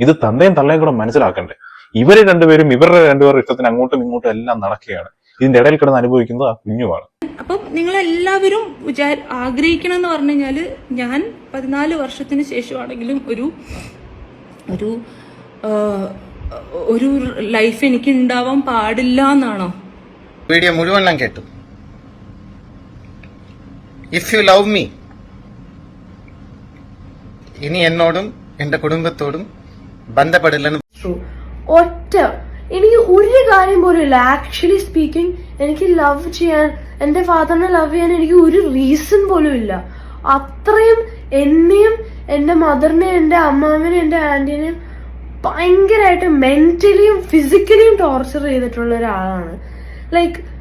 ഇത് തന്തയും തള്ളയും കൂടെ മനസ്സിലാക്കണ്ടേ. ഇവർ രണ്ടുപേരും ഇവരുടെ രണ്ടുപേരുടെ ഇഷ്ടത്തിന് അങ്ങോട്ടും ഇങ്ങോട്ടും എല്ലാം നടക്കുകയാണ്. ഇതിന്റെ ഇടയിൽ കിടന്ന് അനുഭവിക്കുന്നത് ആ കുഞ്ഞുമാണ് അപ്പം നിങ്ങൾ എല്ലാവരും വിചാ ആഗ്രഹിക്കണം എന്ന് പറഞ്ഞു കഴിഞ്ഞാൽ ഞാൻ പതിനാല് വർഷത്തിന് ശേഷമാണെങ്കിലും ഒരു ഒരു ഒരു ലൈഫ് എനിക്ക് ഉണ്ടാവാൻ പാടില്ല എന്നാണോ? വീഡിയോ മുഴുവൻ ഞാൻ കേട്ടു. ഇഫ് യു ലവ് മീ ഇനി എന്നോടും എന്റെ കുടുംബത്തോടും ബന്ധപ്പെടില്ലെന്ന് ഒറ്റ. എനിക്ക് ഒരു കാര്യം പോലും ഇല്ല. ആക്ച്വലി സ്പീക്കിംഗ് എനിക്ക് ലവ് ചെയ്യാൻ എന്റെ ഫാദറിനെ ലവ് ചെയ്യാൻ എനിക്ക് ഒരു റീസൺ പോലും ഇല്ല. അത്രയും എന്നെയും എന്റെ മദറിനെയും എന്റെ അമ്മാവിനെയും എന്റെ ആന്റിനെയും ഭയങ്കരമായിട്ട് മെന്റലിയും ഫിസിക്കലിയും ടോർച്ചർ ചെയ്തിട്ടുള്ള ഒരാളാണ്. ലൈക്ക്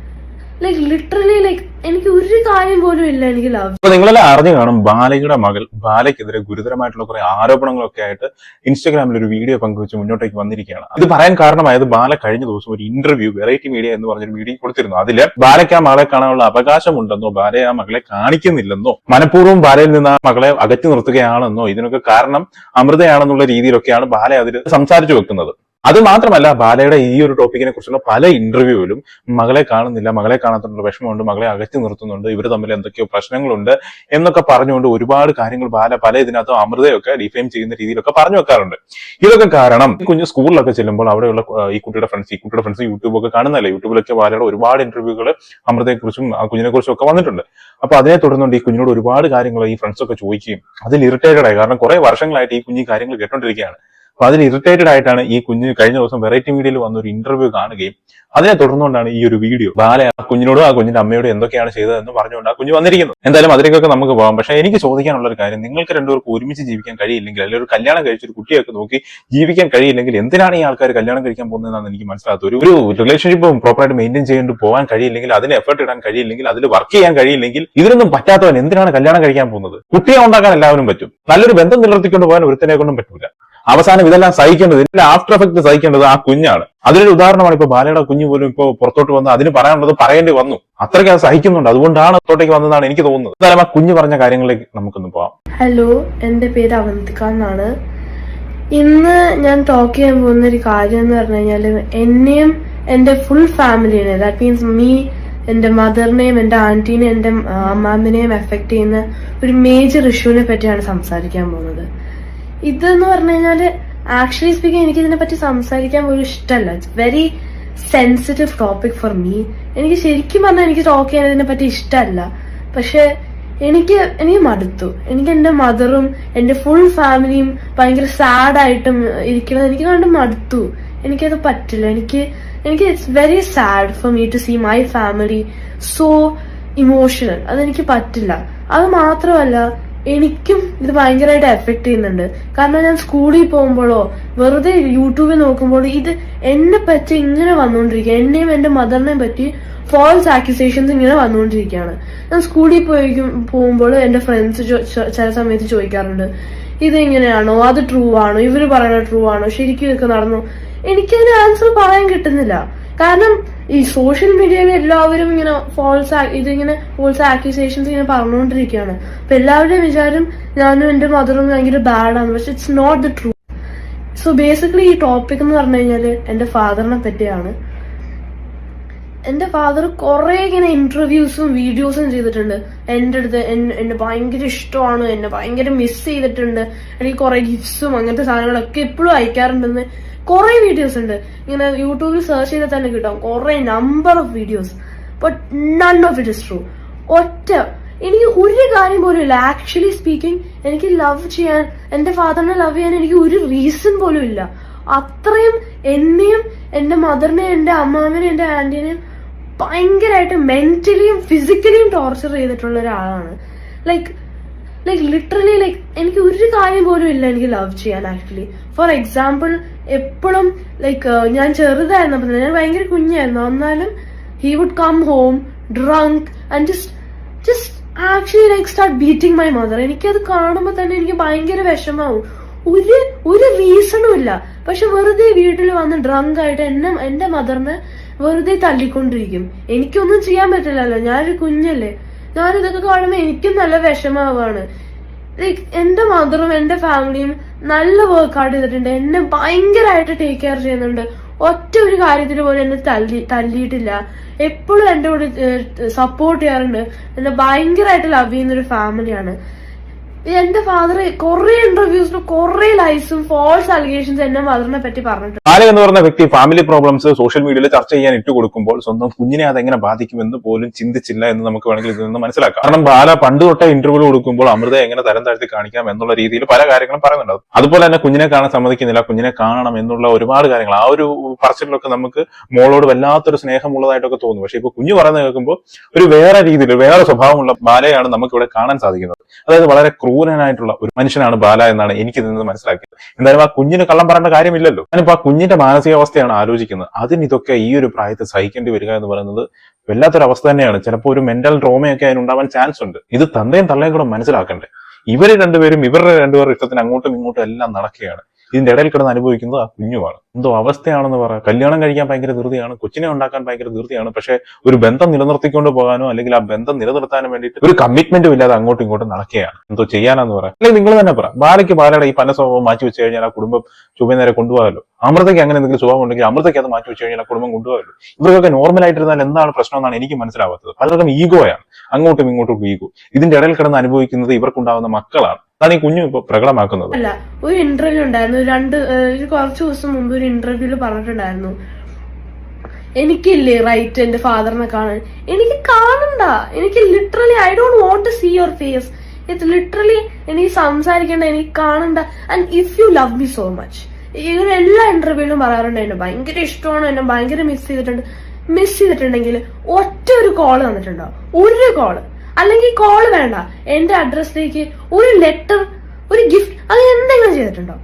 ലൈക്ക് ലിറ്ററലി ലൈക്ക് എനിക്ക് ഒരു കാര്യം പോലും ഇല്ല എനിക്ക് ലവ് അപ്പൊ നിങ്ങളെല്ലാം അറിഞ്ഞു കാണും ബാലയുടെ മകൾ ബാലയ്ക്കെതിരെ ഗുരുതരമായിട്ടുള്ള കുറെ ആരോപണങ്ങളൊക്കെ ആയിട്ട് ഇൻസ്റ്റാഗ്രാമിൽ ഒരു വീഡിയോ പങ്കുവെച്ച് മുന്നോട്ടേക്ക് വന്നിരിക്കുകയാണ്. ഇത് പറയാൻ കാരണമായത് ബാല കഴിഞ്ഞ ദിവസം ഒരു ഇന്റർവ്യൂ വെറൈറ്റി മീഡിയ എന്ന് പറഞ്ഞൊരു വീഡിയോ കൊടുത്തിരുന്നു. അതിൽ ബാലയ്ക്ക് ആ മകളെ കാണാനുള്ള അവകാശമുണ്ടെന്നോ ബാലയെ ആ മകളെ കാണിക്കുന്നില്ലെന്നോ മനഃപൂർവം ബാലയിൽ നിന്ന് ആ മകളെ അകറ്റി നിർത്തുകയാണെന്നോ ഇതിനൊക്കെ കാരണം അമൃതയാണെന്നുള്ള രീതിയിലൊക്കെയാണ് ബാല അതിൽ സംസാരിച്ചു വെക്കുന്നത്. അത് മാത്രമല്ല ബാലയുടെ ഈ ഒരു ടോപ്പിക്കിനെ കുറിച്ചുള്ള പല ഇന്റർവ്യൂവിലും മകളെ കാണുന്നില്ല മകളെ കാണാത്തുള്ള വിഷമമുണ്ട് മകളെ അകറ്റി നിർത്തുന്നുണ്ട് ഇവർ തമ്മിൽ എന്തൊക്കെയോ പ്രശ്നങ്ങളുണ്ട് എന്നൊക്കെ പറഞ്ഞുകൊണ്ട് ഒരുപാട് കാര്യങ്ങൾ ബാല പല ഇതിനകത്തും അമൃതയൊക്കെ ഡിഫൈം ചെയ്യുന്ന രീതിയിലൊക്കെ പറഞ്ഞു വെക്കാറുണ്ട്. ഇതൊക്കെ കാരണം കുഞ്ഞ് സ്കൂളിലൊക്കെ ചെല്ലുമ്പോൾ അവിടെയുള്ള ഈ കുട്ടിയുടെ ഫ്രണ്ട്സ് ഈ കുട്ടിയുടെ ഫ്രണ്ട്സ് യൂട്യൂബ് ഒക്കെ കാണുന്നില്ല യൂട്യൂബിലൊക്കെ ബാലയുടെ ഒരുപാട് ഇന്റർവ്യൂകൾ അമൃതയെക്കുറിച്ചും ആ കുഞ്ഞിനെ കുറിച്ചും ഒക്കെ വന്നിട്ടുണ്ട്. അപ്പൊ അതിനെ തുടർന്നുകൊണ്ട് ഈ കുഞ്ഞിനോട് ഒരുപാട് കാര്യങ്ങൾ ഈ ഫ്രണ്ട്സ് ഒക്കെ ചോദിക്കുകയും അതിൽ ഇറിറ്റേറ്റഡ് ആയി. കാരണം കുറെ വർഷങ്ങളായിട്ട് ഈ കുഞ്ഞ് കാര്യങ്ങൾ കേട്ടോണ്ടിരിക്കുകയാണ്. അപ്പൊ അതിൽ ഇറിറ്റേറ്റഡ് ആയിട്ടാണ് ഈ കുഞ്ഞ് കഴിഞ്ഞ ദിവസം വെറൈറ്റി മീഡിയയിൽ വന്ന ഒരു ഇന്റർവ്യൂ കാണുകയും അതിനെ തുടർന്നുകൊണ്ടാണ് ഈ ഒരു വീഡിയോ ബാല ആ കുഞ്ഞിനോടും ആ കുഞ്ഞിന്റെ അമ്മയോടും എന്തൊക്കെയാണ് ചെയ്തതെന്ന് പറഞ്ഞുകൊണ്ട് ആ കുഞ്ഞ് വന്നിരിക്കുന്നു. എന്തായാലും അതിലേക്കൊക്കെ നമുക്ക് പോകാം. പക്ഷേ എനിക്ക് ചോദിക്കാനുള്ള ഒരു കാര്യം നിങ്ങൾക്ക് രണ്ടുപേർക്ക് ഒരുമിച്ച് ജീവിക്കാൻ കഴിയില്ലെങ്കിൽ അല്ലെങ്കിൽ ഒരു കല്യാണം കഴിച്ച ഒരു കുട്ടിയൊക്കെ നോക്കി ജീവിക്കാൻ കഴിയില്ലെങ്കിൽ എന്തിനാണ് ഈ ആൾക്കാർ കല്യാണം കഴിക്കാൻ പോകുന്നതെന്നാണ് എനിക്ക് മനസ്സിലാത്ത ഒരു ഒരു റിലേഷൻഷിപ്പ് പ്രോപ്പറായിട്ട് മെയിന്റെയിൻ ചെയ്യേണ്ടി പോകാൻ കഴിയില്ലെങ്കിൽ അതിന് എഫേർട്ട് ഇടാൻ കഴിയില്ലെങ്കിൽ അതിൽ വർക്ക് ചെയ്യാൻ കഴിയില്ലെങ്കിൽ ഇതിനൊന്നും പറ്റാത്തവൻ എന്തിനാണ് കല്യാണം കഴിക്കാൻ പോകുന്നത്? കുട്ടിയെ ഉണ്ടാക്കാൻ എല്ലാവരും പറ്റും. നല്ലൊരു ബന്ധം നിലനിർത്തിക്കൊണ്ട് പോകാൻ ഒരുത്തനെ കൊണ്ടും പറ്റൂല. അവസാനം ഇതെല്ലാം സഹിക്കേണ്ടത് ഇതിന്റെ ആഫ്റ്റർ എഫക്ട് സഹിക്കേണ്ടത് ആ കുഞ്ഞാണ്. അതിനൊരു ഉദാഹരണമാണ് ഇപ്പൊ ബാലയുടെ കുഞ്ഞു പോലും ഇപ്പൊ പുറത്തോട്ട് വന്ന് അതിന് പറയാനുള്ളത് പറയേണ്ടി വന്നു. അത്രയ്ക്ക് അത് സഹിക്കുന്നുണ്ട്. അതുകൊണ്ടാണ് അത്തോട്ടേക്ക് വന്നതാണ് എനിക്ക് തോന്നുന്നത്. എന്തായാലും ആ കുഞ്ഞു പറഞ്ഞ കാര്യങ്ങളിലേക്ക് നമുക്കൊന്ന് പോവാം. ഹലോ എന്റെ പേര് അവന്തിക എന്നാണ്. ഇന്ന് ഞാൻ ടോക്ക് ചെയ്യാൻ പോകുന്ന ഒരു കാര്യം എന്ന് പറഞ്ഞു കഴിഞ്ഞാൽ എന്നെയും എന്റെ ഫുൾ ഫാമിലിനെ ദാറ്റ് മീൻസ് മീ എന്റെ മദറിനെയും എന്റെ ആന്റീനെയും എന്റെ അമ്മാമിനെയും എഫക്ട് ചെയ്യുന്ന ഒരു മേജർ ഇഷ്യൂവിനെ പറ്റിയാണ് സംസാരിക്കാൻ പോകുന്നത്. ഇതെന്ന് പറഞ്ഞു കഴിഞ്ഞാൽ ആക്ച്വലി സ്പീക്കിംഗ് എനിക്ക് ഇതിനെ പറ്റി സംസാരിക്കാൻ പോലും ഇഷ്ടമല്ല it's very sensitive topic for me എനിക്ക് ശരിക്കും പറഞ്ഞാൽ എനിക്ക് ടോക്ക് ചെയ്യാൻ ഇതിനെ പറ്റി ഇഷ്ടമല്ല പക്ഷെ എനിക്ക് എനിക്ക് മടുത്തു. എനിക്ക് എന്റെ മദറും എന്റെ ഫുൾ ഫാമിലിയും ഭയങ്കര സാഡായിട്ടും ഇരിക്കുന്നത് എനിക്ക് കണ്ട് മടുത്തു. എനിക്കത് പറ്റില്ല. എനിക്ക് എനിക്ക് it's very sad for me to see my family so emotional അതെനിക്ക് പറ്റില്ല. അത് മാത്രമല്ല എനിക്കും ഇത് ഭയങ്കരമായിട്ട് എഫക്ട് ചെയ്യുന്നുണ്ട്. കാരണം ഞാൻ സ്കൂളിൽ പോകുമ്പോഴോ വെറുതെ യൂട്യൂബിൽ നോക്കുമ്പോഴോ ഇത് എന്നെ പറ്റി ഇങ്ങനെ വന്നുകൊണ്ടിരിക്കുക എന്നെയും എന്റെ മദറിനെയും പറ്റി ഫോൾസ് ആക്യുസേഷൻസ് ഇങ്ങനെ വന്നുകൊണ്ടിരിക്കുകയാണ്. ഞാൻ സ്കൂളിൽ പോയി പോകുമ്പോൾ എന്റെ ഫ്രണ്ട്സ് ചില സമയത്ത് ചോദിക്കാറുണ്ട് ഇത് ഇങ്ങനെയാണോ അത് ട്രൂ ആണോ? ഇവർ പറയുന്നത് ട്രൂ ആണോ? ശരിക്കും ഇതൊക്കെ നടന്നു? എനിക്കതിന് ആൻസർ പറയാൻ കിട്ടുന്നില്ല. കാരണം ഈ സോഷ്യൽ മീഡിയയിൽ എല്ലാവരും ഇങ്ങനെ ഫോൾസ് ഇതിങ്ങനെ ഫോൾസ് ആക്യൂസേഷൻസ് ഇങ്ങനെ പറഞ്ഞുകൊണ്ടിരിക്കുകയാണ് അപ്പൊ എല്ലാവരുടെയും വിചാരം ഞാനും എന്റെ മദറും ഭയങ്കര ബാഡാണ് പക്ഷെ it's not the true so basically ഈ ടോപ്പിക് എന്ന് പറഞ്ഞു കഴിഞ്ഞാൽ എന്റെ ഫാദറിനെ പറ്റിയാണ്. എന്റെ ഫാദർ കുറേ ഇങ്ങനെ ഇന്റർവ്യൂസും വീഡിയോസും ചെയ്തിട്ടുണ്ട്. എന്റെ അടുത്ത് എന്നെ ഭയങ്കര ഇഷ്ടമാണ്. എന്നെ ഭയങ്കര മിസ് ചെയ്തിട്ടുണ്ട്. എനിക്ക് കുറെ ഗിഫ്റ്റ്സും അങ്ങനത്തെ സാധനങ്ങളൊക്കെ എപ്പോഴും അയക്കാറുണ്ടെന്ന് കുറേ വീഡിയോസ് ഉണ്ട്. ഇങ്ങനെ യൂട്യൂബിൽ സെർച്ച് ചെയ്താൽ തന്നെ കിട്ടും. കുറേ number of videos but none of it is true ഒറ്റ എനിക്ക് ഒരു കാര്യം പോലും ഇല്ല. ആക്ച്വലി സ്പീക്കിംഗ് എനിക്ക് ലവ് ചെയ്യാൻ എന്റെ ഫാദറിനെ ലവ് ചെയ്യാൻ എനിക്ക് ഒരു റീസൺ പോലും ഇല്ല. അത്രയും എന്നെയും എന്റെ മദറിനെയും എന്റെ അമ്മാവിനെയും എന്റെ ആന്റിനെയും ഭയങ്കരമായിട്ട് മെന്റലിയും ഫിസിക്കലിയും ടോർച്ചർ ചെയ്തിട്ടുള്ള ഒരാളാണ്. ലൈക്ക് ലൈക്ക് ലിറ്ററലി ലൈക്ക് എനിക്ക് ഒരു കാര്യം പോലും ഇല്ല എനിക്ക് ലവ് ചെയ്യാൻ ആക്ച്വലി ഫോർ എക്സാമ്പിൾ എപ്പോഴും ലൈക്ക് ഞാൻ ചെറുതായിരുന്നപ്പോൾ തന്നെ ഞാൻ ഭയങ്കര കുഞ്ഞായിരുന്നു. എന്നാലും he would come home drunk and just just actually like start beating my mother എനിക്കത് കാണുമ്പോൾ തന്നെ എനിക്ക് ഭയങ്കര വിഷമാവും ഒരു ഒരു റീസണും ഇല്ല. പക്ഷെ വെറുതെ വീട്ടിൽ വന്ന് ഡ്രങ്ക് ആയിട്ട് എന്നെ എന്റെ മദറിനെ വെറുതെ തല്ലിക്കൊണ്ടിരിക്കും. എനിക്കൊന്നും ചെയ്യാൻ പറ്റില്ലല്ലോ. ഞാനൊരു കുഞ്ഞല്ലേ. ഞാനിതൊക്കെ കാണുമ്പോൾ എനിക്കും നല്ല വിഷമാവാണ് എന്റെ മദറും എന്റെ ഫാമിലിയും നല്ല വർക്ക് ഔട്ട് ചെയ്തിട്ടുണ്ട്. എന്നെ ഭയങ്കരമായിട്ട് ടേക്ക് കെയർ ചെയ്യുന്നുണ്ട്. ഒറ്റ ഒരു കാര്യത്തിന് പോലും എന്നെ തല്ലി തല്ലിയിട്ടില്ല. എപ്പോഴും എന്റെ കൂടെ സപ്പോർട്ട് ചെയ്യാറുണ്ട്. എന്നെ ഭയങ്കരമായിട്ട് ലവ് ചെയ്യുന്ന ഒരു ഫാമിലിയാണ് എന്റെ ഫാദർ കുറെ ഇന്റർവ്യൂസിന് കുറെ ലൈസും ഫോൾസ് അലിഗേഷൻസ് എന്റെ മദറിനെ പറ്റി പറഞ്ഞിട്ടുണ്ട്. ബാല എന്ന് പറഞ്ഞ വ്യക്തി ഫാമിലി പ്രോബ്ലംസ് സോഷ്യൽ മീഡിയയിൽ ചർച്ച ചെയ്യാൻ ഇട്ട് കൊടുക്കുമ്പോൾ സ്വന്തം കുഞ്ഞിനെ അതെങ്ങനെ ബാധിക്കുമെന്ന് പോലും ചിന്തിച്ചില്ല എന്ന് നമുക്ക് വേണമെങ്കിൽ ഇതിൽ നിന്ന് മനസ്സിലാക്കാം. കാരണം ബാല പണ്ട് തൊട്ടേ ഇന്റർവ്യൂ കൊടുക്കുമ്പോൾ അമൃത എങ്ങനെ തരം താഴ്ത്തി കാണിക്കാം എന്നുള്ള രീതിയിൽ പല കാര്യങ്ങളും പറയുന്നുണ്ട്. അതുപോലെ തന്നെ കുഞ്ഞിനെ കാണാൻ സമ്മതിക്കുന്നില്ല കുഞ്ഞിനെ കാണണം എന്നുള്ള ഒരുപാട് കാര്യങ്ങൾ. ആ ഒരു പറച്ചിലൊക്കെ നമുക്ക് മോളോട് വല്ലാത്തൊരു സ്നേഹമുള്ളതായിട്ടൊക്കെ തോന്നും. പക്ഷെ ഇപ്പൊ കുഞ്ഞു പറയുന്നത് കേൾക്കുമ്പോൾ ഒരു വേറെ രീതിയിൽ വേറെ സ്വഭാവമുള്ള ബാലയാണ് നമുക്ക് ഇവിടെ കാണാൻ സാധിക്കുന്നത്. അതായത് വളരെ ക്രൂരനായിട്ടുള്ള ഒരു മനുഷ്യനാണ് ബാല എന്നാണ് എനിക്ക് നിന്ന് മനസ്സിലാക്കിയത്. എന്തായാലും ആ കുഞ്ഞിന് കള്ളം പറയേണ്ട കാര്യമില്ലല്ലോ. ഞാനിപ്പോ ആ കുഞ്ഞിന്റെ മാനസികാവസ്ഥയാണ് ആലോചിക്കുന്നത്. അതിന് ഇതൊക്കെ ഈ ഒരു പ്രായത്തിൽ സഹിക്കേണ്ടി വരിക എന്ന് പറയുന്നത് വല്ലാത്തൊരു അവസ്ഥ തന്നെയാണ്. ചിലപ്പോൾ ഒരു മെന്റൽ ഡ്രോമയൊക്കെ അതിനുണ്ടാവാൻ ചാൻസ് ഉണ്ട്. ഇത് തന്തയും തള്ളയും കൂടെ മനസ്സിലാക്കണ്ടേ? ഇവർ രണ്ടുപേരും ഇവരുടെ രണ്ടുപേരുടെ ഇഷ്ടത്തിന് അങ്ങോട്ടും ഇങ്ങോട്ടും എല്ലാം നടക്കുകയാണ്. ഇതിന്റെ ഇടയിൽ കിടന്ന് അനുഭവിക്കുന്നത് ആ കുഞ്ഞുമാണ് എന്തോ അവസ്ഥയാണെന്ന് പറയാം കല്യാണം കഴിക്കാൻ ഭയങ്കര ധൃതിയാണ്. കൊച്ചിനെ ഉണ്ടാക്കാൻ ഭയങ്കര ധൃതിയാണ്. പക്ഷെ ഒരു ബന്ധം നിലനിർത്തിക്കൊണ്ട് പോകാനോ അല്ലെങ്കിൽ ആ ബന്ധം നിലനിർത്താനും വേണ്ടിയിട്ട് ഒരു കമ്മിറ്റ്മെന്റും ഇല്ലാതെ അങ്ങോട്ടും ഇങ്ങോട്ടും നടക്കുകയാണ്. എന്തോ ചെയ്യാനാന്ന് പറയാം അല്ലെങ്കിൽ നിങ്ങൾ തന്നെ പറ. ബാലയ്ക്ക് ബാലയുടെ ഈ പല സ്വഭാവം മാറ്റി വെച്ച് കഴിഞ്ഞാൽ ആ കുടുംബം ചുവ നേരെ കൊണ്ടുപോകാമല്ലോ. അമൃതയ്ക്ക് അങ്ങനെ എന്തെങ്കിലും സ്വഭാവം ഉണ്ടെങ്കിൽ അമൃതയ്ക്ക് അത് മാറ്റി വെച്ച് കഴിഞ്ഞാൽ ആ കുടുംബം കൊണ്ടുപോകാമല്ലോ. ഇവർക്കൊക്കെ നോർമൽ ആയിട്ടിരുന്നാൽ എന്താണ് പ്രശ്നം എന്നാണ് എനിക്ക് മനസ്സിലാവാത്തത്. പലർക്കും ഈഗോയാണ് അങ്ങോട്ടും ഇങ്ങോട്ടും ഈഗോ ഇതിന്റെ ഇടയിൽ കിടന്ന് അനുഭവിക്കുന്നത് ഇവർക്കുണ്ടാവുന്ന മക്കളാണ്. അതാണ് ഈ കുഞ്ഞു ഇപ്പൊ പ്രകടമാക്കുന്നത്. അല്ല ഒരു ഇന്റർവ്യൂ ഉണ്ടായിരുന്നു. രണ്ട് കുറച്ച് ദിവസം മുമ്പ് ഒരു ഇന്റർവ്യൂൽ പറഞ്ഞിട്ടുണ്ടായിരുന്നു. എനിക്കില്ലേ റൈറ്റ് എന്റെ ഫാദറിനെ കാണാൻ? എനിക്ക് കാണണ്ട. എനിക്ക് literally I don't want to see your face it literally എനിക്ക് സംസാരിക്കേണ്ട എനിക്ക് കാണണ്ട. And if you love me so much ഇങ്ങനെ എല്ലാ ഇന്റർവ്യൂവിലും പറയാറുണ്ട് എന്നെ. ഭയങ്കര ഇഷ്ടമാണ് എന്നെ. ഭയങ്കര മിസ് ചെയ്തിട്ടുണ്ട്. മിസ് ചെയ്തിട്ടുണ്ടെങ്കിൽ ഒറ്റ ഒരു കോൾ തന്നിട്ടുണ്ടോ? ഒരു കോൾ അല്ലെങ്കിൽ കോൾ വേണ്ട. എന്റെ അഡ്രസ്സിലേക്ക് ഒരു ലെറ്റർ ഒരു ഗിഫ്റ്റ് അത് എന്തെങ്കിലും ചെയ്തിട്ടുണ്ടോ?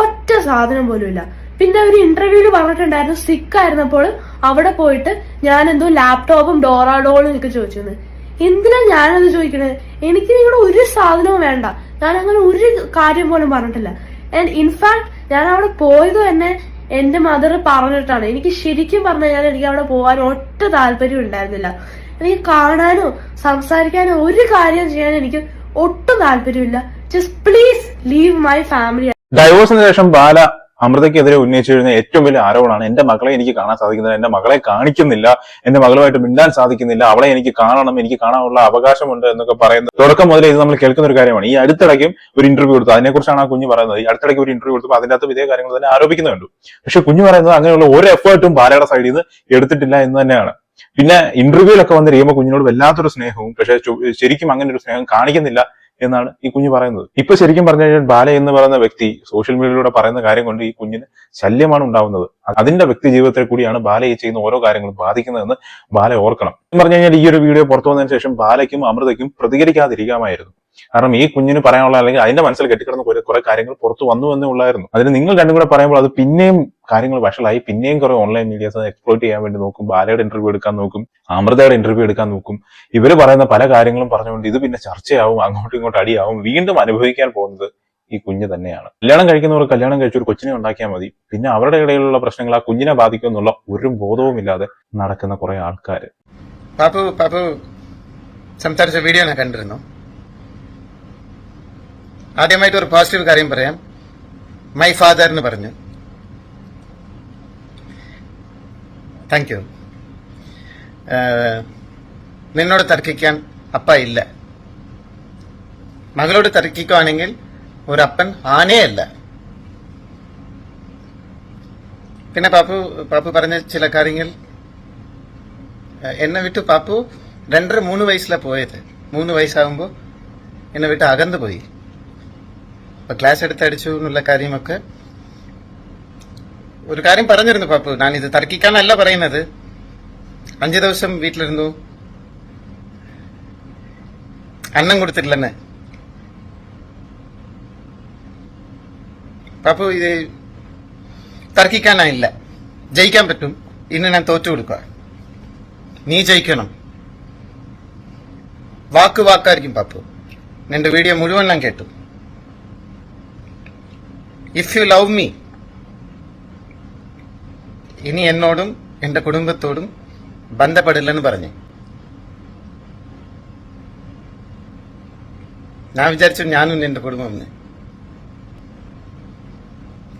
ഒറ്റ സാധനം പോലും ഇല്ല. പിന്നെ ഒരു ഇന്റർവ്യൂൽ പറഞ്ഞിട്ടുണ്ടായിരുന്നു സിക്ക് ആയിരുന്നപ്പോൾ അവിടെ പോയിട്ട് ഞാൻ എന്തോ ലാപ്ടോപ്പും ഡോറാഡോളും ഒക്കെ ചോദിച്ചിരുന്നു. എന്തിനാ ഞാനത് ചോദിക്കണത് എനിക്ക് നിങ്ങളുടെ ഒരു സാധനവും വേണ്ട. ഞാൻ അങ്ങനെ ഒരു കാര്യം പോലും പറഞ്ഞിട്ടില്ല. ആൻഡ് ഇൻഫാക്ട് ഞാൻ അവിടെ പോയത് തന്നെ എന്റെ മദർ പറഞ്ഞിട്ടാണ്. എനിക്ക് ശരിക്കും പറഞ്ഞാൽ എനിക്ക് അവിടെ പോകാൻ ഒറ്റ താല്പര്യം ഉണ്ടായിരുന്നില്ല. എനിക്ക് കാണാനോ സംസാരിക്കാനോ ഒരു കാര്യം ചെയ്യാൻ എനിക്ക് ഒട്ടും താല്പര്യമില്ല. Just please leave my family ഡൈവോഴ്സിന് ശേഷം ബാല അമൃതയ്ക്കെതിരെ ഉന്നയിച്ചു കഴിഞ്ഞ ഏറ്റവും വലിയ ആരോപണമാണ് എന്റെ മകളെ എനിക്ക് കാണാൻ സാധിക്കുന്നില്ല എന്റെ മകളെ കാണിക്കുന്നില്ല എന്റെ മകളുമായിട്ട് മിണ്ടാൻ സാധിക്കുന്നില്ല അവളെ എനിക്ക് കാണണം എനിക്ക് കാണാനുള്ള അവകാശമുണ്ട് എന്നൊക്കെ പറയുന്നത്. തുടക്കം മുതലേ ഇത് നമ്മൾ കേൾക്കുന്ന ഒരു കാര്യമാണ്. ഈ അടുത്തിടയ്ക്കും ഒരു ഇന്റർവ്യൂ കൊടുത്തു. അതിനെക്കുറിച്ചാണ് ആ കുഞ്ഞ് പറയുന്നത്. ഈ അടുത്തിടയ്ക്ക് ഒരു ഇന്റർവ്യൂ കൊടുത്തപ്പോൾ അതിന്റെ അകത്ത് ഇതേ കാര്യങ്ങൾ തന്നെ ആരോപിക്കുന്നുണ്ട്. പക്ഷെ കുഞ്ഞു പറയുന്നത് അങ്ങനെയുള്ള ഒരു എഫേർട്ടും ബാലയുടെ സൈഡിൽ നിന്ന് എടുത്തിട്ടില്ല എന്ന് തന്നെയാണ്. പിന്നെ ഇന്റർവ്യൂലൊക്കെ വന്ന് ചെയ്യുമ്പോൾ കുഞ്ഞിനോട് വല്ലാത്തൊരു സ്നേഹവും പക്ഷേ ശരിക്കും അങ്ങനെ ഒരു സ്നേഹം കാണിക്കുന്നില്ല എന്നാണ് ഈ കുഞ്ഞ് പറയുന്നത്. ഇപ്പൊ ശരിക്കും പറഞ്ഞു കഴിഞ്ഞാൽ ബാല എന്ന് പറയുന്ന വ്യക്തി സോഷ്യൽ മീഡിയയിലൂടെ പറയുന്ന കാര്യം കൊണ്ട് ഈ കുഞ്ഞിന് ശല്യമാണ് ഉണ്ടാവുന്നത്. അതിന്റെ വ്യക്തി ജീവിതത്തിൽ കൂടിയാണ് ബാല ഈ ചെയ്യുന്ന ഓരോ കാര്യങ്ങളും ബാധിക്കുന്നതെന്ന് ബാല ഓർക്കണം. പറഞ്ഞു കഴിഞ്ഞാൽ ഈ ഒരു വീഡിയോ പുറത്തു വന്നതിന് ശേഷം ബാലയ്ക്കും അമൃതയ്ക്കും പ്രതികരിക്കാതിരിക്കാമായിരുന്നു. കാരണം ഈ കുഞ്ഞിന് പറയാനുള്ള അല്ലെങ്കിൽ അതിന്റെ മനസ്സിൽ കെട്ടിക്കിടന്ന കുറെ കാര്യങ്ങൾ പുറത്തു വന്നു എന്നേ ഉള്ളായിരുന്നു അതിന് നിങ്ങൾ രണ്ടും കൂടെ പറയുമ്പോൾ അത് പിന്നെയും കാര്യങ്ങൾ വഷളായി. പിന്നെയും കുറെ ഓൺലൈൻ മീഡിയാസ് എക്സ്പ്ലോയിറ്റ് ചെയ്യാൻ വേണ്ടി നോക്കും. ബാലയുടെ ഇന്റർവ്യൂ എടുക്കാൻ നോക്കും. അമൃതയുടെ ഇന്റർവ്യൂ എടുക്കാൻ നോക്കും. ഇവർ പറയുന്ന പല കാര്യങ്ങളും പറഞ്ഞുകൊണ്ട് ഇത് പിന്നെ ചർച്ചയാവും അങ്ങോട്ടും ഇങ്ങോട്ടും അടിയാവും. വീണ്ടും അനുഭവിക്കാൻ പോകുന്നത് ഈ കുഞ്ഞ് തന്നെയാണ്. കല്യാണം കഴിക്കുന്നവർ കല്യാണം കഴിച്ച ഒരു കൊച്ചിനെ ഉണ്ടാക്കിയാൽ മതി. പിന്നെ അവരുടെ ഇടയിലുള്ള പ്രശ്നങ്ങൾ ആ കുഞ്ഞിനെ ബാധിക്കും എന്നുള്ള ഒരു ബോധവും ഇല്ലാതെ നടക്കുന്ന കുറെ ആൾക്കാർ സംസാരിച്ച വീഡിയോ ഞാൻ കണ്ടിരുന്നു. ആദ്യമായിട്ട് ഒരു പോസിറ്റീവ് കാര്യം പറയാം. മൈ ഫാദർ എന്ന് പറഞ്ഞു. താങ്ക് യു നിന്നോട് തർക്കിക്കാൻ അപ്പ ഇല്ല. മകളോട് തർക്കിക്കുവാണെങ്കിൽ ഒരപ്പൻ ആനേ അല്ല പിന്നെ പാപ്പു പാപ്പു പറഞ്ഞ ചില കാര്യങ്ങൾ എന്നെ വിട്ട് പാപ്പു രണ്ടര മൂന്ന് വയസ്സിലാണ് പോയത്. മൂന്ന് വയസ്സാകുമ്പോൾ എന്നെ വിട്ട് അകന്നു പോയി അപ്പൊ ക്ലാസ് എടുത്തടിച്ചു എന്നുള്ള കാര്യമൊക്കെ ഒരു കാര്യം പറഞ്ഞിരുന്നു പാപ്പു. ഞാനിത് തർക്കിക്കാനല്ല പറയുന്നത്. അഞ്ചു ദിവസം വീട്ടിലിരുന്നു. അന്നം കൊടുത്തിട്ടില്ലെന്ന്. പാപ്പു ഇത് തർക്കിക്കാനായില്ല. ജയിക്കാൻ പറ്റും. ഇന്ന് ഞാൻ തോറ്റു കൊടുക്കുക. നീ ജയിക്കണം. വാക്ക് വാക്കായിരിക്കും പാപ്പു. നിന്റെ വീഡിയോ മുഴുവൻ ഞാൻ കേട്ടു. ഇഫ് യു ലവ് മീ ഇനി എന്നോടും എന്റെ കുടുംബത്തോടും ബന്ധപ്പെടില്ലെന്ന് പറഞ്ഞു. ഞാൻ വിചാരിച്ചു ഞാനും എന്റെ കുടുംബം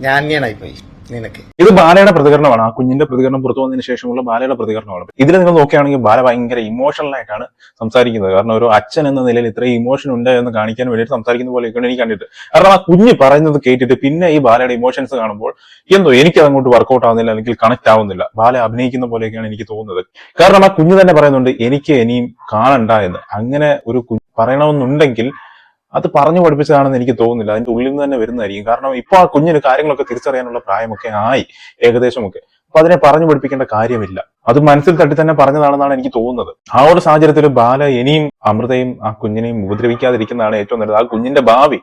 ഞാനിയനായിപ്പോയി നിനക്ക്. ഇത് ബാലയുടെ പ്രതികരണമാണ്. ആ കുഞ്ഞിന്റെ പ്രതികരണം പുറത്തു വന്നതിന് ശേഷമുള്ള ബാലയുടെ പ്രതികരണമാണ്. ഇതിൽ നിങ്ങൾ നോക്കുകയാണെങ്കിൽ ബാല ഭയങ്കര ഇമോഷണൽ ആയിട്ടാണ് സംസാരിക്കുന്നത്. കാരണം ഒരു അച്ഛൻ എന്ന നിലയിൽ ഇത്രയും ഇമോഷൻ ഉണ്ട് എന്ന് കാണിക്കാൻ വേണ്ടിയിട്ട് സംസാരിക്കുന്ന പോലെയൊക്കെയാണ് എനിക്ക് കണ്ടിട്ട്. കാരണം ആ കുഞ്ഞ് പറയുന്നത് കേട്ടിട്ട് പിന്നെ ഈ ബാലയുടെ ഇമോഷൻസ് കാണുമ്പോൾ എന്തോ എനിക്ക് അതങ്ങോട്ട് വർക്കൗട്ട് ആവുന്നില്ല അല്ലെങ്കിൽ കണക്ട് ആവുന്നില്ല. ബാല അഭിനയിക്കുന്ന പോലെയൊക്കെയാണ് എനിക്ക് തോന്നുന്നത്. കാരണം ആ കുഞ്ഞ് തന്നെ പറയുന്നുണ്ട് എനിക്ക് ഇനിയും കാണണ്ട എന്ന്. അങ്ങനെ ഒരു കുഞ്ഞ് പറയണമെന്നുണ്ടെങ്കിൽ അത് പറഞ്ഞു പഠിപ്പിച്ചതാണെന്ന് എനിക്ക് തോന്നുന്നില്ല. അതിന്റെ ഉള്ളിൽ നിന്ന് തന്നെ വരുന്നതായിരിക്കും. കാരണം ഇപ്പോൾ ആ കുഞ്ഞിന് കാര്യങ്ങളൊക്കെ തിരിച്ചറിയാനുള്ള പ്രായമൊക്കെ ആയി ഏകദേശമൊക്കെ. അപ്പൊ അതിനെ പറഞ്ഞു പഠിപ്പിക്കേണ്ട കാര്യമില്ല. അത് മനസ്സിൽ തട്ടി തന്നെ പറഞ്ഞതാണെന്നാണ് എനിക്ക് തോന്നുന്നത്. ആ ഒരു സാഹചര്യത്തിൽ ബാല ഇനിയും അമൃതയും ആ കുഞ്ഞിനെയും ഉപദ്രവിക്കാതിരിക്കുന്നതാണ് ഏറ്റവും നല്ലത്. ആ കുഞ്ഞിന്റെ ഭാവി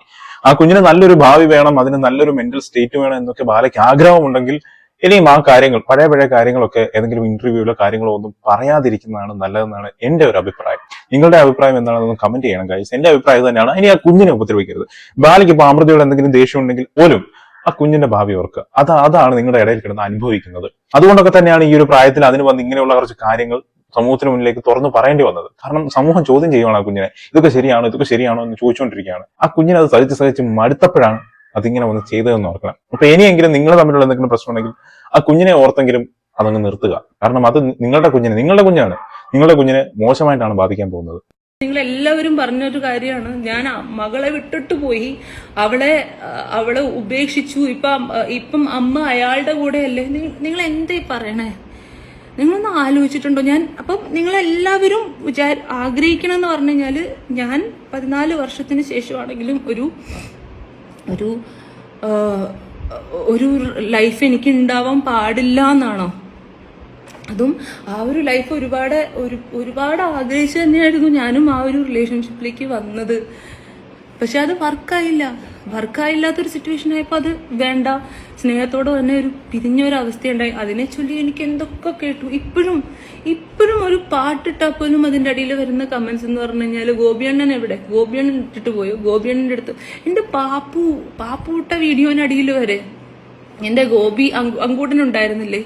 ആ കുഞ്ഞിന് നല്ലൊരു ഭാവി വേണം അതിന് നല്ലൊരു മെന്റൽ സ്റ്റേറ്റ് വേണം എന്നൊക്കെ ബാലയ്ക്ക് ആഗ്രഹമുണ്ടെങ്കിൽ ഇനിയും ആ കാര്യങ്ങൾ പഴയ പഴയ കാര്യങ്ങളൊക്കെ ഏതെങ്കിലും ഇന്റർവ്യൂവിലോ കാര്യങ്ങളോ ഒന്നും പറയാതിരിക്കുന്നതാണ് നല്ലതെന്നാണ് എന്റെ ഒരു അഭിപ്രായം. നിങ്ങളുടെ അഭിപ്രായം എന്താണെന്ന് കമന്റ് ചെയ്യണം ഗൈസ് എന്റെ അഭിപ്രായം തന്നെയാണ് ഇനി ആ കുഞ്ഞിനെ ഉപദ്രവിക്കരുത്. ബാലയ്ക്ക് ഇപ്പൊ അമൃതയോട് എന്തെങ്കിലും ദേഷ്യം ഉണ്ടെങ്കിൽ പോലും ആ കുഞ്ഞിന്റെ ഭാവി ഓർക്കുക. അത് അതാണ് നിങ്ങളുടെ ഇടയിൽ കിടന്ന് അനുഭവിക്കുന്നത്. അതുകൊണ്ടൊക്കെ തന്നെയാണ് ഈ ഒരു പ്രായത്തിൽ അതിന് വന്ന് ഇങ്ങനെയുള്ള കുറച്ച് കാര്യങ്ങൾ സമൂഹത്തിന് മുന്നിലേക്ക് തുറന്നു പറയേണ്ടി വന്നത്. കാരണം സമൂഹം ചോദ്യം ചെയ്യുകയാണ് ആ കുഞ്ഞിനെ. ഇതൊക്കെ ശരിയാണോ? ഇതൊക്കെ ശരിയാണോ എന്ന് ചോദിച്ചുകൊണ്ടിരിക്കുകയാണ്. ആ കുഞ്ഞിനെ അത് സഹിച്ച് സഹിച്ച് മടുത്തപ്പോഴാണ് അതിങ്ങനെ വന്ന് ചെയ്തതെന്ന് ഓർക്കണം. അപ്പൊ ഇനിയെങ്കിലും നിങ്ങൾ തമ്മിലുള്ള എന്തെങ്കിലും പ്രശ്നമുണ്ടെങ്കിൽ ആ കുഞ്ഞിനെ ഓർത്തെങ്കിലും അതങ്ങ് നിർത്തുക. കാരണം അത് നിങ്ങളുടെ കുഞ്ഞിനെ നിങ്ങളുടെ കുഞ്ഞാണ്. നിങ്ങളുടെ കുഞ്ഞിനെ മോശമായിട്ടാണ് ബാധിക്കാൻ പോകുന്നത്. നിങ്ങൾ എല്ലാവരും പറഞ്ഞൊരു കാര്യമാണ്. ഞാൻ മകളെ വിട്ടിട്ട് പോയി. അവളെ അവളെ ഉപേക്ഷിച്ചു. ഇപ്പം ഇപ്പം അമ്മ അയാളുടെ കൂടെ അല്ലേ നിങ്ങൾ എന്തേ പറയണേ? നിങ്ങളൊന്ന് ആലോചിച്ചിട്ടുണ്ടോ? ഞാൻ അപ്പം നിങ്ങളെല്ലാവരും വിചാ ആഗ്രഹിക്കണം എന്ന് പറഞ്ഞു കഴിഞ്ഞാൽ ഞാൻ പതിനാല് വർഷത്തിന് ശേഷമാണെങ്കിലും ഒരു ഒരു ഒരു ലൈഫ് എനിക്ക് ഉണ്ടാവാൻ പാടില്ല എന്നാണോ അതും ആ ഒരു ലൈഫ് ഒരുപാട് ഒരു ഒരുപാട് ആഗ്രഹിച്ചു തന്നെയായിരുന്നു ഞാനും ആ ഒരു റിലേഷൻഷിപ്പിലേക്ക് വന്നത്. പക്ഷെ അത് വർക്കായില്ല. വർക്കായില്ലാത്തൊരു സിറ്റുവേഷൻ ആയപ്പോൾ അത് വേണ്ട. സ്നേഹത്തോടെ തന്നെ ഒരു പിരിഞ്ഞ ഒരു അവസ്ഥയുണ്ടായി അതിനെ ചൊല്ലി എനിക്ക് എന്തൊക്കെ കേട്ടു. ഇപ്പോഴും ഇപ്പോഴും ഒരു പാട്ടിട്ടാൽ പോലും അതിന്റെ അടിയിൽ വരുന്ന കമന്റ്സ് എന്ന് പറഞ്ഞു കഴിഞ്ഞാൽ ഗോപിയണ്ണൻ എവിടെ? ഗോപിയണ്ണൻ ഇട്ടിട്ട് പോയോ? ഗോപിയണ്ണന്റെ അടുത്ത്. എന്റെ പാപ്പു പാപ്പു വിട്ട വീഡിയോന്റെ അടിയിൽ വരെ എന്റെ ഗോപി അങ്കൂട്ടനുണ്ടായിരുന്നില്ലേ?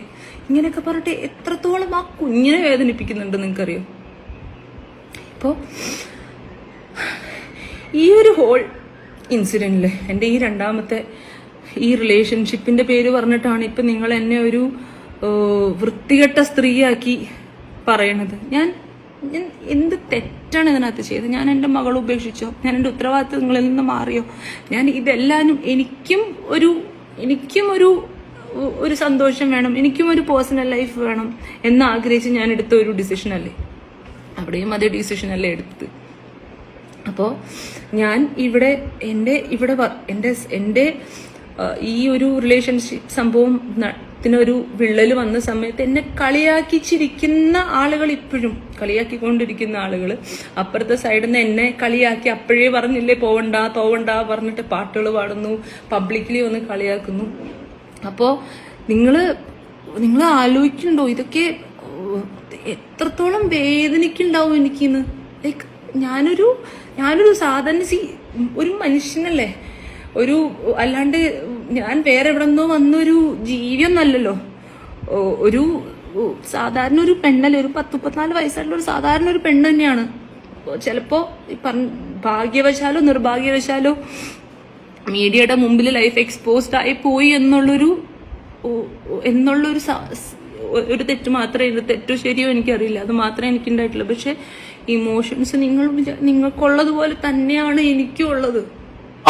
ഇങ്ങനെയൊക്കെ പറഞ്ഞിട്ട് എത്രത്തോളം ആ കുഞ്ഞിനെ വേദനിപ്പിക്കുന്നുണ്ട് നിങ്ങൾക്കറിയോ? ഇപ്പോ ഈ ഒരു ഹോൾ ഇൻസിഡന്റിൽ എന്റെ ഈ രണ്ടാമത്തെ ഈ റിലേഷൻഷിപ്പിന്റെ പേര് പറഞ്ഞിട്ടാണ് ഇപ്പം നിങ്ങൾ എന്നെ ഒരു വൃത്തികെട്ട സ്ത്രീയാക്കി പറയണത്. ഞാൻ എന്ത് തെറ്റാണ് ഇതിനകത്ത് ചെയ്തത്? ഞാൻ എന്റെ മകൾ ഉപേക്ഷിച്ചോ? ഞാൻ എന്റെ ഉത്തരവാദിത്തങ്ങളിൽ നിന്ന് മാറിയോ? ഞാൻ ഇതെല്ലാനും എനിക്കും ഒരു എനിക്കും ഒരു ഒരു സന്തോഷം വേണം. എനിക്കും ഒരു പേഴ്സണൽ ലൈഫ് വേണം എന്ന് ആഗ്രഹിച്ച് ഞാൻ എടുത്ത ഒരു ഡിസിഷനല്ലേ അവിടെയും അതേ ഡിസിഷനല്ലേ എടുത്തത്. അപ്പോൾ ഞാൻ ഇവിടെ എന്റെ ഇവിടെ എന്റെ എന്റെ ഈ ഒരു റിലേഷൻഷിപ്പ് സംഭവം ത്തിനൊരു വിള്ളൽ വന്ന സമയത്ത് എന്നെ കളിയാക്കി ചിരിക്കുന്ന ആളുകൾ ഇപ്പോഴും കളിയാക്കിക്കൊണ്ടിരിക്കുന്ന ആളുകൾ അപ്പുറത്തെ സൈഡിൽ നിന്ന് എന്നെ കളിയാക്കി അപ്പോഴേ പറഞ്ഞില്ലേ പോവണ്ട പോവണ്ട പറഞ്ഞിട്ട് പാട്ടുകൾ പാടുന്നു പബ്ലിക്കലി ഒന്ന് കളിയാക്കുന്നു. അപ്പോൾ നിങ്ങൾ നിങ്ങൾ ആലോചിക്കുന്നുണ്ടോ ഇതൊക്കെ എത്രത്തോളം വേദനിക്കുണ്ടാവും എനിക്കിന്ന്? ലൈക്ക് ഞാനൊരു ഞാനൊരു സാധാരണ സി ഒരു മനുഷ്യനല്ലേ? ഒരു അല്ലാണ്ട് ഞാൻ വേറെ എവിടെ നിന്നോ വന്നൊരു ജീവിയൊന്നല്ലല്ലോ. ഒരു സാധാരണ ഒരു പെണ്ണല്ലേ? ഒരു പത്ത് മുപ്പത്തിനാല് വയസ്സായിട്ടുള്ള ഒരു സാധാരണ ഒരു പെണ്ണ് തന്നെയാണ്. ചിലപ്പോ ഈ പറഞ്ഞ ഭാഗ്യവശാലോ നിർഭാഗ്യവശാലോ മീഡിയയുടെ മുമ്പിൽ ലൈഫ് എക്സ്പോസ്ഡ് ആയി പോയി എന്നുള്ളൊരു എന്നുള്ളൊരു ഒരു തെറ്റ് മാത്രമേ ഇത് തെറ്റോ ശരിയോ എനിക്കറിയില്ല. അത് മാത്രമേ എനിക്ക് ഉണ്ടായിട്ടുള്ളൂ പക്ഷെ ഇമോഷൻസ് നിങ്ങൾ നിങ്ങൾക്കുള്ളതുപോലെ തന്നെയാണ് എനിക്കും ഉള്ളത്.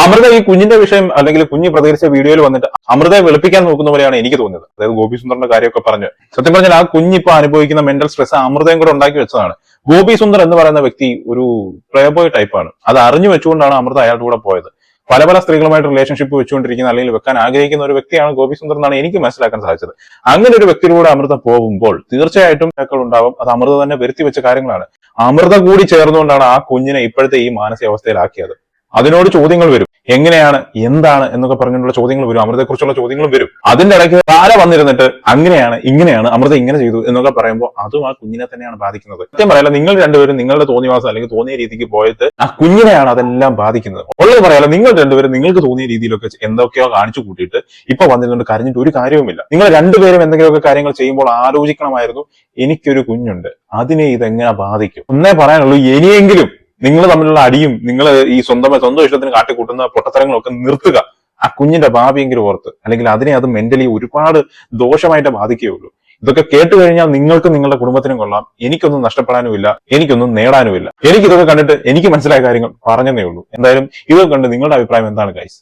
അമൃത ഈ കുഞ്ഞിന്റെ വിഷയം അല്ലെങ്കിൽ കുഞ്ഞ് പ്രതികരിച്ച വീഡിയോയിൽ വന്നിട്ട് അമൃതയെ വെളുപ്പിക്കാൻ നോക്കുന്ന പോലെയാണ് എനിക്ക് തോന്നിയത്. അതായത് ഗോപി സുന്ദറിന്റെ കാര്യമൊക്കെ പറഞ്ഞു. സത്യം പറഞ്ഞാൽ ആ കുഞ്ഞ് ഇപ്പൊ അനുഭവിക്കുന്ന മെന്റൽ സ്ട്രെസ് അമൃതയും കൂടെ ഉണ്ടാക്കി വെച്ചതാണ്. ഗോപി സുന്ദർ എന്ന് പറയുന്ന വ്യക്തി ഒരു പ്ലേബോയ് ടൈപ്പാണ് അത് അറിഞ്ഞു വെച്ചുകൊണ്ടാണ് അമൃത അയാളുടെ കൂടെ പോയത്. പല പല സ്ത്രീകളുമായിട്ട് റിലേഷൻഷിപ്പ് വെച്ചുകൊണ്ടിരിക്കുന്ന അല്ലെങ്കിൽ വെക്കാൻ ആഗ്രഹിക്കുന്ന ഒരു വ്യക്തിയാണ് ഗോപി സുന്ദർ എന്നാണ് എനിക്ക് മനസ്സിലാക്കാൻ സാധിച്ചത്. അങ്ങനെ ഒരു വ്യക്തിയിലൂടെ അമൃത പോകുമ്പോൾ തീർച്ചയായിട്ടും ഉണ്ടാവും. അത് അമൃത തന്നെ വരുത്തി വെച്ച കാര്യങ്ങളാണ്. അമൃത കൂടി ചേർന്നുകൊണ്ടാണ് ആ കുഞ്ഞിനെ ഇപ്പോഴത്തെ ഈ മാനസികാവസ്ഥയിലാക്കിയത്. അതിനോട് ചോദ്യങ്ങൾ വരും. എങ്ങനെയാണ് എന്താണ് എന്നൊക്കെ പറഞ്ഞുകൊണ്ടുള്ള ചോദ്യങ്ങൾ വരും. അമൃതയെക്കുറിച്ചുള്ള ചോദ്യങ്ങളും വരും. അതിന്റെ ഇടയ്ക്ക് താര വന്നിരുന്നിട്ട് അങ്ങനെയാണ് ഇങ്ങനെയാണ് അമൃത ഇങ്ങനെ ചെയ്തു എന്നൊക്കെ പറയുമ്പോൾ അതും ആ കുഞ്ഞിനെ തന്നെയാണ് ബാധിക്കുന്നത്. സത്യം പറയാലോ നിങ്ങൾ രണ്ടുപേരും നിങ്ങളുടെ തോന്നിവാസം അല്ലെങ്കിൽ തോന്നിയ രീതിക്ക് പോയിട്ട് ആ കുഞ്ഞിനെയാണ് അതെല്ലാം ബാധിക്കുന്നത്. ഉള്ളത് പറയാലോ നിങ്ങൾ രണ്ടുപേരും നിങ്ങൾക്ക് തോന്നിയ രീതിയിലൊക്കെ എന്തൊക്കെയോ കാണിച്ചു കൂട്ടിയിട്ട് ഇപ്പൊ വന്നിരുന്നുകൊണ്ട് കരഞ്ഞിട്ട് ഒരു കാര്യവുമില്ല. നിങ്ങൾ രണ്ടുപേരും എന്തെങ്കിലുമൊക്കെ കാര്യങ്ങൾ ചെയ്യുമ്പോൾ ആലോചിക്കണമായിരുന്നു എനിക്കൊരു കുഞ്ഞുണ്ട് അതിനെ ഇതെങ്ങനെ ബാധിക്കും? ഒന്നേ പറയാനുള്ളൂ ഇനിയെങ്കിലും നിങ്ങൾ തമ്മിലുള്ള അടിയും നിങ്ങൾ ഈ സ്വന്തം സ്വന്തം ഇഷ്ടത്തിന് കാട്ടിക്കൂട്ടുന്ന പൊട്ടത്തരങ്ങളൊക്കെ നിർത്തുക. ആ കുഞ്ഞിന്റെ ഭാവിയെങ്കിലും ഓർത്ത് അല്ലെങ്കിൽ അതിനെ അത് മെന്റലി ഒരുപാട് ദോഷമായിട്ട് ബാധിക്കുകയുള്ളൂ. ഇതൊക്കെ കേട്ട് കഴിഞ്ഞാൽ നിങ്ങൾക്കും നിങ്ങളുടെ കുടുംബത്തിനും കൊള്ളാം. എനിക്കൊന്നും നഷ്ടപ്പെടാനുമില്ല. എനിക്കൊന്നും നേടാനുമില്ല. എനിക്ക് ഇതൊക്കെ കണ്ടിട്ട് എനിക്ക് മനസ്സിലായ കാര്യങ്ങൾ പറഞ്ഞതേ ഉള്ളൂ. എന്തായാലും ഇതൊക്കെ കണ്ട് നിങ്ങളുടെ അഭിപ്രായം എന്താണ് ഗൈസ്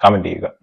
കമന്റ് ചെയ്യുക.